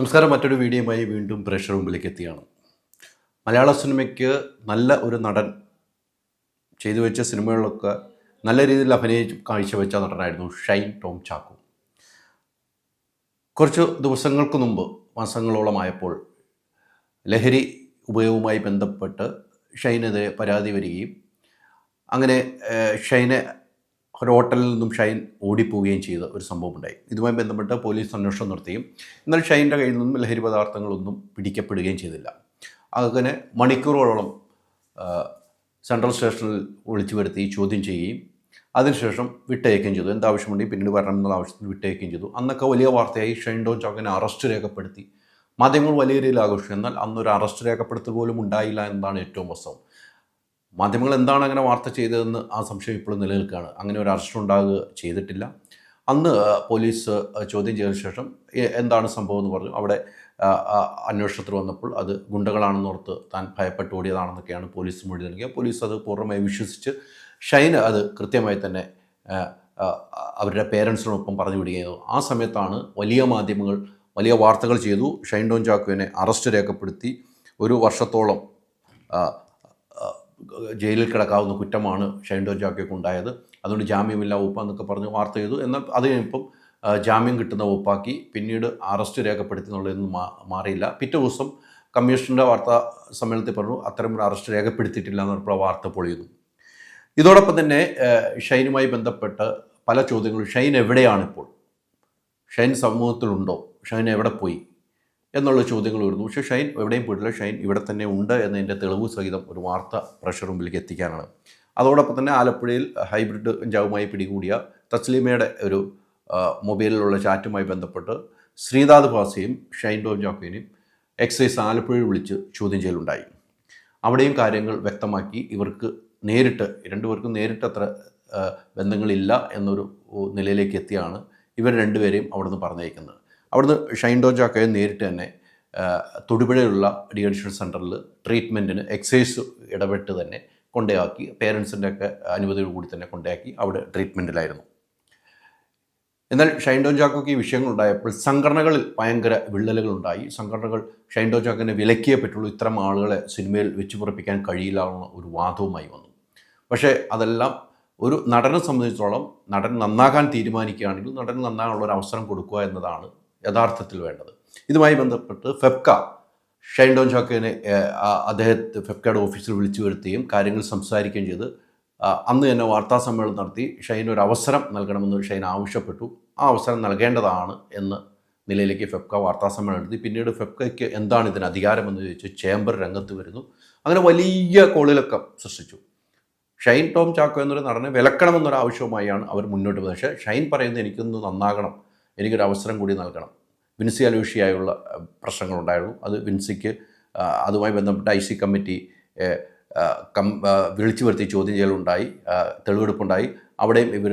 നമസ്കാരം. മറ്റൊരു വീഡിയോയുമായി വീണ്ടും പ്രേക്ഷക മുമ്പിലേക്ക് എത്തിയാണ്. മലയാള സിനിമയ്ക്ക് നല്ല ഒരു നടൻ ചെയ്തു വെച്ച സിനിമകളിലൊക്കെ നല്ല രീതിയിൽ അഭിനയിച്ച് കാഴ്ചവെച്ച നടനായിരുന്നു ഷൈൻ ടോം ചാക്കു. കുറച്ച് ദിവസങ്ങൾക്ക് മുമ്പ് മാസങ്ങളോളമായപ്പോൾ ലഹരി ഉപയോഗവുമായി ബന്ധപ്പെട്ട് ഷൈനെതിരെ പരാതി വരികയും അങ്ങനെ ഷൈനെ ഒരു ഹോട്ടലിൽ നിന്നും ഷൈൻ ഓടിപ്പോവുകയും ചെയ്ത ഒരു സംഭവം ഉണ്ടായി ഇതുമായി ബന്ധപ്പെട്ട് പോലീസ് അന്വേഷണം നടത്തുകയും എന്നാൽ ഷൈന്റെ കയ്യിൽ നിന്നും ലഹരി പദാർത്ഥങ്ങളൊന്നും പിടിക്കപ്പെടുകയും ചെയ്തില്ല. അങ്ങനെ മണിക്കൂറുകളോളം സെൻട്രൽ സ്റ്റേഷനിൽ വിളിച്ചു വരുത്തി ചോദ്യം ചെയ്യുകയും അതിനുശേഷം വിട്ടയക്കുകയും ചെയ്തു. എന്താവശ്യമുണ്ടെങ്കിൽ പിന്നീട് വരണം എന്നുള്ള ആവശ്യത്തിൽ വിട്ടയക്കുകയും ചെയ്തു. അന്നൊക്കെ വലിയ വാർത്തയായി ഷൈൻ ഡോൺ ചോക്കിനെ അറസ്റ്റ് രേഖപ്പെടുത്തി. മാധ്യമങ്ങൾ വലിയ രീതിയിൽ ആഘോഷിച്ചു. എന്നാൽ അന്നൊരു അറസ്റ്റ് രേഖപ്പെടുത്തൽ പോലും ഉണ്ടായില്ല എന്നതാണ് ഏറ്റവും വാസ്തവം. മാധ്യമങ്ങൾ എന്താണ് അങ്ങനെ വാർത്ത ചെയ്തതെന്ന് ആ സംശയം ഇപ്പോഴും നിലനിൽക്കുകയാണ്. അങ്ങനെ ഒരു അറസ്റ്റ് ഉണ്ടാകുക ചെയ്തിട്ടില്ല. അന്ന് പോലീസ് ചോദ്യം ചെയ്തതിനു ശേഷം എന്താണ് സംഭവം എന്ന് പറഞ്ഞു. അവിടെ അന്വേഷണത്തിൽ വന്നപ്പോൾ അത് ഗുണ്ടകളാണെന്നോർത്ത് താൻ ഭയപ്പെട്ട് ഓടിയതാണെന്നൊക്കെയാണ് പോലീസ് മൊഴി നൽകിയത്. പോലീസ് അത് പൂർണമായി വിശ്വസിച്ച് ഷൈന് അത് കൃത്യമായി തന്നെ അവരുടെ പേരൻസിനൊപ്പം പറഞ്ഞു വിടുകയും ആ സമയത്താണ് വലിയ മാധ്യമങ്ങൾ വലിയ വാർത്തകൾ ചെയ്തു. ഷൈൻ ഡോൺ ചാക്കുവിനെ അറസ്റ്റ് രേഖപ്പെടുത്തി. ഒരു വർഷത്തോളം ജയിലിൽ കിടക്കാവുന്ന കുറ്റമാണ് ഷൈൻ ഡോൺ ചാക്കോയ്ക്ക് ഉണ്ടായത്. അതുകൊണ്ട് ജാമ്യമില്ല വകുപ്പ് എന്നൊക്കെ പറഞ്ഞ് വാർത്ത ചെയ്തു. എന്നാൽ അത് കഴിഞ്ഞപ്പം ജാമ്യം കിട്ടുന്ന വകുപ്പാക്കി പിന്നീട് അറസ്റ്റ് രേഖപ്പെടുത്തി എന്നുള്ളതൊന്നും മാ മാറിയില്ല. പിറ്റേ ദിവസം കമ്മീഷന്റെ വാർത്താ സമ്മേളനത്തിൽ പറഞ്ഞു അത്തരം ഒരു അറസ്റ്റ് രേഖപ്പെടുത്തിയിട്ടില്ല എന്ന് വാർത്ത പൊളിയുന്നു. ഇതോടൊപ്പം തന്നെ ഷൈനുമായി ബന്ധപ്പെട്ട് പല ചോദ്യങ്ങളും ഷൈൻ എവിടെയാണിപ്പോൾ? ഷൈൻ സമൂഹത്തിലുണ്ടോ? ഷൈൻ എവിടെ പോയി? എന്നുള്ള ചോദ്യങ്ങൾ വരുന്നു. പക്ഷേ ഷൈൻ എവിടെയും പോയിട്ടില്ല. ഷൈൻ ഇവിടെ തന്നെ ഉണ്ട് എന്നതിന്റെ തെളിവ് സഹിതം ഒരു വാർത്ത പ്രഷർ എത്തിക്കാനാണ്. അതോടൊപ്പം തന്നെ ആലപ്പുഴയിൽ ഹൈബ്രിഡ് കഞ്ചാവുമായി പിടികൂടിയ തസ്ലീമയുടെ ഒരു മൊബൈലിലുള്ള ചാറ്റുമായി ബന്ധപ്പെട്ട് ശ്രീനാഥ് ഭാസിയും ഷൈൻ ടോം എക്സൈസ് ആലപ്പുഴയിൽ വിളിച്ച് ചോദ്യം ചെയ്യലുണ്ടായി. അവിടെയും കാര്യങ്ങൾ വ്യക്തമാക്കി ഇവർക്ക് നേരിട്ട് രണ്ടുപേർക്കും നേരിട്ട് അത്ര ബന്ധങ്ങളില്ല എന്നൊരു നിലയിലേക്ക് എത്തിയാണ് ഇവർ രണ്ടുപേരെയും അവിടുന്ന് പറഞ്ഞയക്കുന്നത്. അവിടുന്ന് ഷൈൻ ചാക്കയെ നേരിട്ട് തന്നെ തൊടുപുഴയിലുള്ള ഡി അഡിഷൻ സെന്ററിൽ ട്രീറ്റ്മെന്റിന് എക്സൈസ് ഇടപെട്ട് തന്നെ കൊണ്ടയാക്കി പേരൻസിന്റെ ഒക്കെ അനുമതിയോട് കൂടി തന്നെ കൊണ്ടയാക്കി അവിടെ ട്രീറ്റ്മെന്റിലായിരുന്നു എന്നാൽ ഷൈൻ ഡോൺ ഈ വിഷയങ്ങളുണ്ടായപ്പോൾ സംഘടനകളിൽ ഭയങ്കര വിള്ളലുകളുണ്ടായി. സംഘടനകൾ ഷൈൻ ഡോൺ ചാക്കോനെ വിലക്കിയേ പറ്റുള്ളൂ ഇത്തരം ആളുകളെ സിനിമയിൽ വെച്ച് പുറപ്പിക്കാൻ കഴിയില്ല ഒരു വാദവുമായി വന്നു. പക്ഷേ അതെല്ലാം ഒരു നടനെ സംബന്ധിച്ചിടത്തോളം നടൻ നന്നാകാൻ തീരുമാനിക്കുകയാണെങ്കിൽ നടൻ നന്നാകാനുള്ള ഒരു അവസരം കൊടുക്കുക എന്നതാണ് യഥാർത്ഥത്തിൽ വേണ്ടത്. ഇതുമായി ബന്ധപ്പെട്ട് ഫെഫ്ക ഷൈൻ ഡോൺ ചാക്കോനെ അദ്ദേഹത്തെ ഫെഫ്കയുടെ ഓഫീസിൽ വിളിച്ചു വരുത്തുകയും കാര്യങ്ങൾ സംസാരിക്കുകയും ചെയ്ത് അന്ന് തന്നെ വാർത്താ സമ്മേളനം നടത്തി ഷൈൻ ഒരു അവസരം നൽകണമെന്ന് ഷൈൻ ആവശ്യപ്പെട്ടു. ആ അവസരം നൽകേണ്ടതാണ് എന്ന് നിലയിലേക്ക് ഫെഫ്ക വാർത്താ സമ്മേളനം നടത്തി. പിന്നീട് ഫെഫ്കയ്ക്ക് എന്താണ് ഇതിന് അധികാരമെന്ന് ചോദിച്ച് ചേംബർ രംഗത്ത് വരുന്നു. അങ്ങനെ വലിയ കോളിലക്കം സൃഷ്ടിച്ചു. ഷൈൻ ടോം ചാക്കോ എന്നൊരു നടനെ വിലക്കണമെന്നൊരു ആവശ്യവുമായാണ് അവർ മുന്നോട്ട് പോകുന്നത് പക്ഷേ ഷൈൻ പറയുന്നത് എനിക്കൊന്ന് നന്നാകണം. എനിക്കൊരു അവസരം കൂടി നൽകണം. വിൻസി അലൂഷിയായുള്ള പ്രശ്നങ്ങളുണ്ടായിരുന്നു. അത് വിൻസിക്ക് അതുമായി ബന്ധപ്പെട്ട ഐ സി കമ്മിറ്റി കം വിളിച്ചു വരുത്തി ചോദ്യം ചെയ്യലുണ്ടായി. തെളിവെടുപ്പുണ്ടായി. അവിടെയും ഇവർ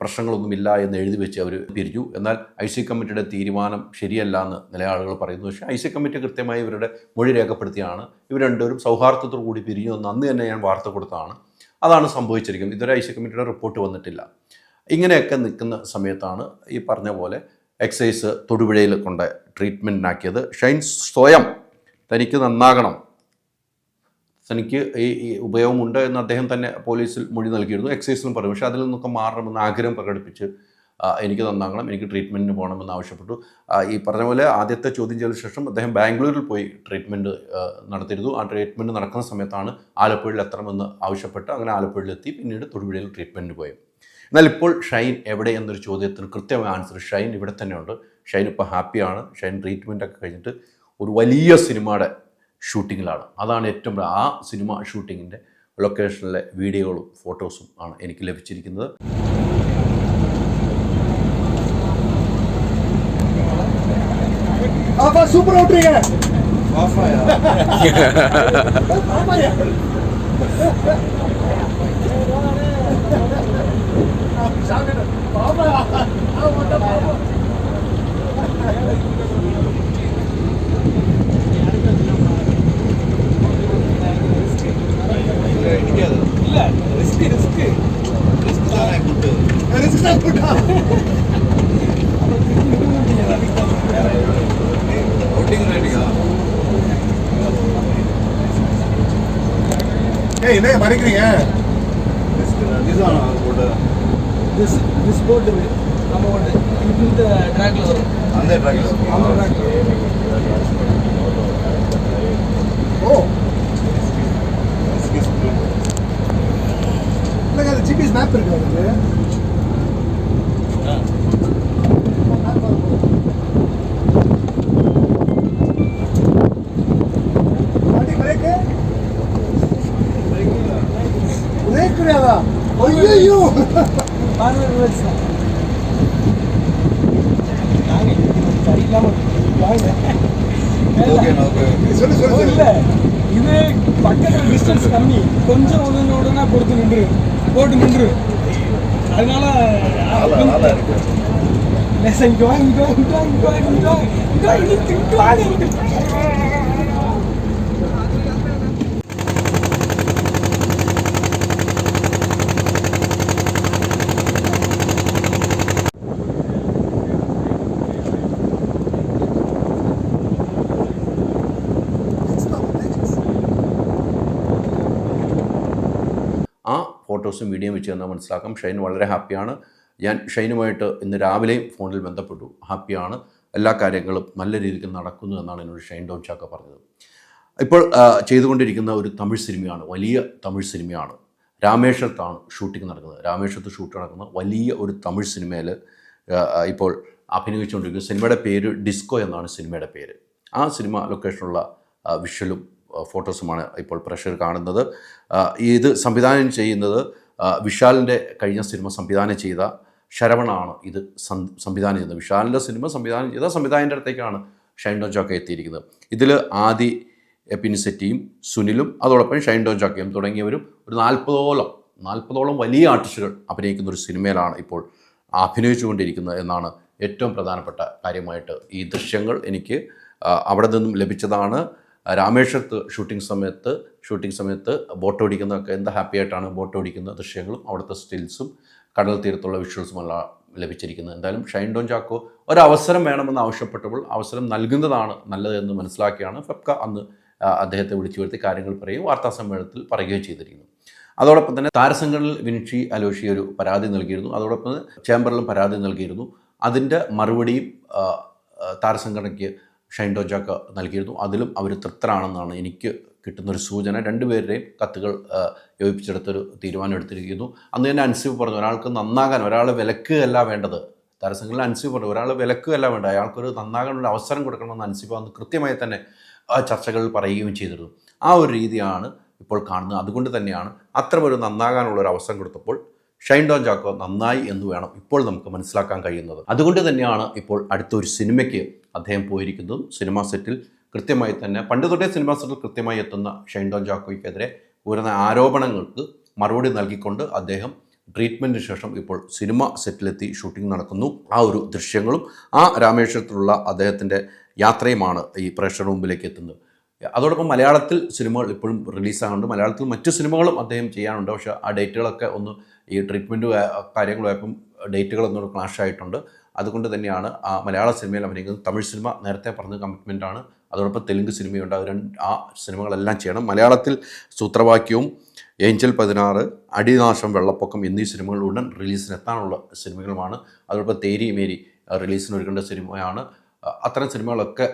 പ്രശ്നങ്ങളൊന്നുമില്ല എന്ന് എഴുതി വെച്ച് അവർ പിരിഞ്ഞു എന്നാൽ ഐ സി കമ്മിറ്റിയുടെ തീരുമാനം ശരിയല്ല എന്ന് നില ആളുകൾ പറയുന്നു. പക്ഷേ ഐ സി കമ്മിറ്റി കൃത്യമായി ഇവരുടെ മൊഴി രേഖപ്പെടുത്തിയാണ്. ഇവർ രണ്ടുപേരും സൗഹാർദ്ദത്തോടു കൂടി പിരിഞ്ഞു. എന്ന് അന്ന് തന്നെ ഞാൻ വാർത്ത കൊടുത്തതാണ്. അതാണ് സംഭവിച്ചിരിക്കുന്നത്. ഇതുവരെ ഐ സി കമ്മിറ്റിയുടെ റിപ്പോർട്ട് വന്നിട്ടില്ല. ഇങ്ങനെയൊക്കെ നിൽക്കുന്ന സമയത്താണ് ഈ പറഞ്ഞ പോലെ എക്സൈസ് തൊടുപുഴയിൽ കൊണ്ട് ട്രീറ്റ്മെന്റിനാക്കിയത് ഷൈൻ സ്വയം തനിക്ക് നന്നാകണം. തനിക്ക് ഈ ഉപയോഗമുണ്ട് എന്ന് അദ്ദേഹം തന്നെ പോലീസിൽ മൊഴി നൽകിയിരുന്നു. എക്സൈസിലും പറഞ്ഞു. പക്ഷേ അതിൽ നിന്നൊക്കെ മാറണമെന്ന് ആഗ്രഹം പ്രകടിപ്പിച്ച് എനിക്ക് നന്നാകണം എനിക്ക് ട്രീറ്റ്മെന്റിന് പോകണമെന്ന് ആവശ്യപ്പെട്ടു. ഈ പറഞ്ഞ പോലെ ആദ്യത്തെ ചോദ്യം ചെയ്തതിനു ശേഷം അദ്ദേഹം ബാംഗ്ലൂരിൽ പോയി ട്രീറ്റ്മെന്റ് നടത്തിയിരുന്നു. ആ ട്രീറ്റ്മെന്റ് നടക്കുന്ന സമയത്താണ് ആലപ്പുഴയിൽ എത്തണമെന്ന് ആവശ്യപ്പെട്ട് അങ്ങനെ ആലപ്പുഴയിലെത്തി. പിന്നീട് തൊടുപുഴയിൽ ട്രീറ്റ്മെന്റ് പോയി. എന്നാൽ ഇപ്പോൾ ഷൈൻ എവിടെ എന്നൊരു ചോദ്യത്തിന് കൃത്യമായ ആൻസർ ഷൈൻ ഇവിടെ തന്നെയുണ്ട്. ഷൈൻ ഇപ്പോൾ ഹാപ്പിയാണ്. ഷൈൻ ട്രീറ്റ്മെന്റ് ഒക്കെ കഴിഞ്ഞിട്ട് ഒരു വലിയ സിനിമയുടെ ഷൂട്ടിങ്ങിലാണ് അതാണ് ഏറ്റവും ആ സിനിമ ഷൂട്ടിങ്ങിന്റെ ലൊക്കേഷനിലെ വീഡിയോകളും ഫോട്ടോസും ആണ് എനിക്ക് ലഭിച്ചിരിക്കുന്നത്. സൂപ്പർ ஏய் என்ன மறைக்கிறீங்க? இதுதான் போட்டு திஸ் திஸ் போட்டு நம்ம ஒன்று இந்த ட்ராக்ல வரும் அந்த ட்ராக்ல அந்த ட்ராக்ல ஓ இல்லைங்க அது ஜிபிஎஸ் மேப் இருக்கு அதுக்கு ஐயோ பார்லர் வேர்ட்ஸ் தான் சரியில்லாமல் இல்லை இது பக்கத்தில் டிஸ்டன்ஸ் கம்மி கொஞ்சம் உடனே கொடுத்து நின்று போட்டு நின்று அதனால இங்கே வாங்கிட்டு வாங்கிட்டு வாங்கிட்டு வாங்கிட்டு வாங்கிட்டு ഫോട്ടോസും വീഡിയോയും വെച്ച് തന്നാൽ മനസ്സിലാക്കാം. ഷൈൻ വളരെ ഹാപ്പിയാണ്. ഞാൻ ഷൈനുമായിട്ട് ഇന്ന് രാവിലെയും ഫോണിൽ ബന്ധപ്പെട്ടു. ഹാപ്പിയാണ്. എല്ലാ കാര്യങ്ങളും നല്ല രീതിക്ക് നടക്കുന്നു എന്നാണ് എന്നോട് ഷൈൻ ഡോൺ ചാക്ക പറഞ്ഞത്. ഇപ്പോൾ ചെയ്തുകൊണ്ടിരിക്കുന്ന ഒരു തമിഴ് സിനിമയാണ് വലിയ തമിഴ് സിനിമയാണ്. രാമേശ്വരത്താണ് ഷൂട്ടിംഗ് നടക്കുന്നത്. രാമേശ്വരത്ത് ഷൂട്ട് നടക്കുന്ന വലിയ ഒരു തമിഴ് സിനിമയിൽ ഇപ്പോൾ അഭിനയിച്ചുകൊണ്ടിരിക്കുന്ന സിനിമയുടെ പേര് ഡിസ്കോ എന്നാണ് സിനിമയുടെ പേര്. ആ സിനിമ ലൊക്കേഷനുള്ള വിഷ്വലും ഫോട്ടോസുമാണ് ഇപ്പോൾ പ്രഷർ കാണുന്നത്. ഇത് സംവിധാനം ചെയ്യുന്നത് വിശാലിന്റെ കഴിഞ്ഞ സിനിമ സംവിധാനം ചെയ്ത ശരവണാണ് ഇത് സംവിധാനം ചെയ്യുന്നത്. വിശാലിന്റെ സിനിമ സംവിധാനം ചെയ്ത സംവിധായകന്റെ അടുത്തേക്കാണ് ഷൈൻ ഡോൺ ചാക്ക എത്തിയിരിക്കുന്നത്. ഇതിൽ ആദി പിനിസെറ്റിയും സുനിലും അതോടൊപ്പം ഷൈൻ ഡോൺ ചാക്കയും തുടങ്ങിയവരും ഒരു നാൽപ്പതോളം നാൽപ്പതോളം വലിയ ആർട്ടിസ്റ്റുകൾ അഭിനയിക്കുന്ന ഒരു സിനിമയിലാണ് ഇപ്പോൾ അഭിനയിച്ചുകൊണ്ടിരിക്കുന്നത് എന്നാണ് ഏറ്റവും പ്രധാനപ്പെട്ട കാര്യമായിട്ട് ഈ ദൃശ്യങ്ങൾ എനിക്ക് അവിടെ നിന്നും ലഭിച്ചതാണ്. രാമേശ്വരത്ത് ഷൂട്ടിംഗ് സമയത്ത് ഷൂട്ടിംഗ് സമയത്ത് ബോട്ട് ഓടിക്കുന്നതൊക്കെ എന്താ ഹാപ്പി ആയിട്ടാണ് ബോട്ട് ഓടിക്കുന്ന ദൃശ്യങ്ങളും അവിടുത്തെ സ്റ്റിൽസും കടൽ തീരത്തുള്ള വിഷ്വൽസും എല്ലാം ലഭിച്ചിരിക്കുന്നത്. എന്തായാലും ഷൈൻ ഡോൺ ചാക്കോ ഒരവസരം വേണമെന്ന് ആവശ്യപ്പെട്ടപ്പോൾ അവസരം നൽകുന്നതാണ് നല്ലതെന്ന് മനസ്സിലാക്കിയാണ് ഫെപ്ക അന്ന് അദ്ദേഹത്തെ വിളിച്ചു വരുത്തി കാര്യങ്ങൾ പറയുകയും വാർത്താ സമ്മേളനത്തിൽ പറയുകയും ചെയ്തിരിക്കുന്നു അതോടൊപ്പം തന്നെ താരസംഘടനയിൽ വിനിഷി അലോഷി ഒരു പരാതി നൽകിയിരുന്നു. അതോടൊപ്പം ചേംബറിലും പരാതി നൽകിയിരുന്നു. അതിന്റെ മറുപടിയും താരസംഘടനയ്ക്ക് ഷൈൻ ഡോജാക്ക് നൽകിയിരുന്നു. അതിലും അവർ തൃപ്തരാണെന്നാണ് എനിക്ക് കിട്ടുന്നൊരു സൂചന. രണ്ടുപേരുടെയും കത്തുകൾ യോജിപ്പിച്ചെടുത്തൊരു തീരുമാനം എടുത്തിരിക്കുന്നു. അന്ന് തന്നെ അൻസീവ് പറഞ്ഞു ഒരാൾക്ക് നന്നാകാൻ ഒരാളെ വിലക്കുകയല്ല വേണ്ടത്. താരസംഘങ്ങളിൽ അൻസീവ് പറഞ്ഞു ഒരാൾ വിലക്കുകയല്ല വേണ്ട അയാൾക്കൊരു നന്നാകാനുള്ള അവസരം കൊടുക്കണമെന്ന് അൻസിഫ് അന്ന് കൃത്യമായി തന്നെ ചർച്ചകളിൽ പറയുകയും ചെയ്തിരുന്നു. ആ ഒരു രീതിയാണ് ഇപ്പോൾ കാണുന്നത്. അതുകൊണ്ട് തന്നെയാണ് അത്തരമൊരു നന്നാകാനുള്ള ഒരു അവസരം കൊടുത്തപ്പോൾ ഷൈൻ ഡോൺ ജാക്കോ നന്നായി എന്ന് വേണം ഇപ്പോൾ നമുക്ക് മനസ്സിലാക്കാൻ കഴിയുന്നത്. അതുകൊണ്ട് തന്നെയാണ് ഇപ്പോൾ അടുത്തൊരു സിനിമയ്ക്ക് അദ്ദേഹം പോയിരിക്കുന്നതും സിനിമാ സെറ്റിൽ കൃത്യമായി തന്നെ പണ്ട് തൊട്ടേ സിനിമാ സെറ്റിൽ കൃത്യമായി എത്തുന്ന ഷൈൻ ഡോൺ ജാക്കോയ്ക്കെതിരെ ഉയർന്ന ആരോപണങ്ങൾക്ക് മറുപടി നൽകിക്കൊണ്ട് അദ്ദേഹം ട്രീറ്റ്മെന്റിന് ശേഷം ഇപ്പോൾ സിനിമ സെറ്റിലെത്തി ഷൂട്ടിംഗ് നടക്കുന്നു. ആ ഒരു ദൃശ്യങ്ങളും ആ രാമേശ്വരത്തിലുള്ള അദ്ദേഹത്തിന്റെ യാത്രയുമാണ് ഈ പ്രേക്ഷകരുടെ മുമ്പിലേക്ക് എത്തുന്നത്. അതോടൊപ്പം മലയാളത്തിൽ സിനിമകൾ ഇപ്പോഴും റിലീസാകുന്നുണ്ട് മലയാളത്തിൽ മറ്റു സിനിമകളും അദ്ദേഹം ചെയ്യാനുണ്ട് പക്ഷേ ആ ഡേറ്റുകളൊക്കെ ഒന്ന് ഈ ട്രീറ്റ്മെന്റ് കാര്യങ്ങളായപ്പം ഡേറ്റുകളൊന്നും ക്ലാഷ് ആയിട്ടുണ്ട്. അതുകൊണ്ട് തന്നെയാണ് ആ മലയാള സിനിമയിൽ അഭിനയിക്കുന്നത്. തമിഴ് സിനിമ നേരത്തെ പറഞ്ഞ കമ്മിറ്റ്മെന്റ് ആണ്. അതോടൊപ്പം തെലുങ്ക് സിനിമയുണ്ട്. രണ്ട് ആ സിനിമകളെല്ലാം ചെയ്യണം. മലയാളത്തിൽ സൂത്രവാക്യവും ഏഞ്ചൽ പതിനാറ് അടിനാശം വെള്ളപ്പൊക്കം എന്നീ സിനിമകൾ ഉടൻ റിലീസിനെത്താനുള്ള സിനിമകളുമാണ്. അതോടൊപ്പം തേരി മേരി റിലീസിന് ഒരുക്കേണ്ട സിനിമയാണ്. അത്തരം സിനിമകളൊക്കെ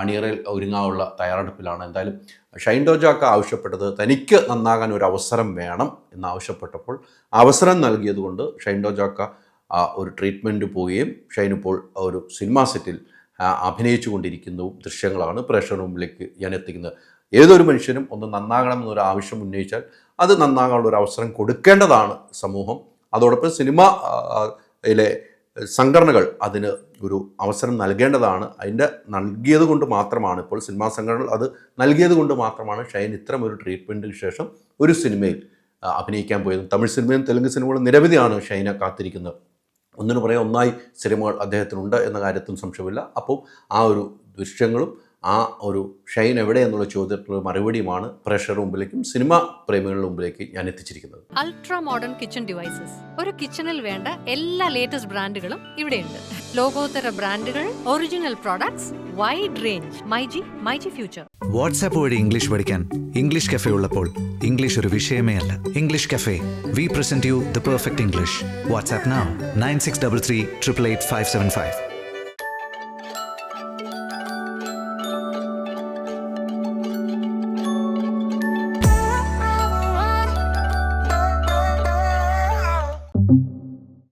അണിയറിൽ ഒരുങ്ങാനുള്ള തയ്യാറെടുപ്പിലാണ്. എന്തായാലും ഷൈൻ ഡോജാക്ക ആവശ്യപ്പെട്ടത് തനിക്ക് നന്നാകാൻ ഒരു അവസരം വേണം എന്നാവശ്യപ്പെട്ടപ്പോൾ അവസരം നൽകിയതുകൊണ്ട് ഷൈൻ ഡോജാക്ക ഒരു ട്രീറ്റ്മെന്റ് പോവുകയും ഷൈൻ ഇപ്പോൾ ഒരു സിനിമാ സെറ്റിൽ അഭിനയിച്ചു കൊണ്ടിരിക്കുന്നതും ദൃശ്യങ്ങളാണ് പ്രേക്ഷകരുടെ മുമ്പിലേക്ക് ഞാൻ എത്തിക്കുന്നത്. ഏതൊരു മനുഷ്യനും ഒന്ന് നന്നാകണം എന്നൊരു ആവശ്യം ഉന്നയിച്ചാൽ അത് നന്നാകാനുള്ള ഒരു അവസരം കൊടുക്കേണ്ടതാണ് സമൂഹം. അതോടൊപ്പം സിനിമ സംഘടനകൾ അതിന് ഒരു അവസരം നൽകേണ്ടതാണ്. അതിന്റെ നൽകിയത് കൊണ്ട് മാത്രമാണ് ഇപ്പോൾ സിനിമാ സംഘടനകൾ അത് നൽകിയത് കൊണ്ട് മാത്രമാണ് ഷൈൻ ഇത്തരം ഒരു ട്രീറ്റ്മെന്റിന് ശേഷം ഒരു സിനിമയിൽ അഭിനയിക്കാൻ പോയത്. തമിഴ് സിനിമയും തെലുങ്ക് സിനിമകളും നിരവധിയാണ് ഷൈനെ കാത്തിരിക്കുന്നത്. ഒന്നിനു പുറകെ ഒന്നായി സിനിമകൾ അദ്ദേഹത്തിനുണ്ട് എന്ന കാര്യത്തിലും സംശയമില്ല. അപ്പോൾ ആ ഒരു ദൃശ്യങ്ങളും ആ ഒരു ഷൈൻ എവിടെ എന്നുള്ള ചോദ്യത്തിനുള്ള മറുപടിയുമാണ് പ്രഷർ മുമ്പിലേക്കും സിനിമ പ്രേമികളുടെ മുമ്പിലേക്ക് ഞാൻ എത്തിച്ചിരിക്കുന്നത്. അൾട്രാ മോഡേൺ കിച്ചൺ ഡിവൈസസ് ഒരു കിച്ചണിൽ വേണ്ട എല്ലാ ലേറ്റസ്റ്റ് ബ്രാൻഡുകളും ഇവിടെയുണ്ട്. ലോകോത്തര ബ്രാൻഡുകൾ original products wide range MyG MyG future WhatsApp വഴി ഇംഗ്ലീഷ് പഠിക്കാൻ ഇംഗ്ലീഷ് കഫേ ഉള്ളപ്പോൾ ഇംഗ്ലീഷ് ഒരു വിഷയമേ അല്ല. English Cafe we present you the perfect English WhatsApp nine six double three triple eight five seven five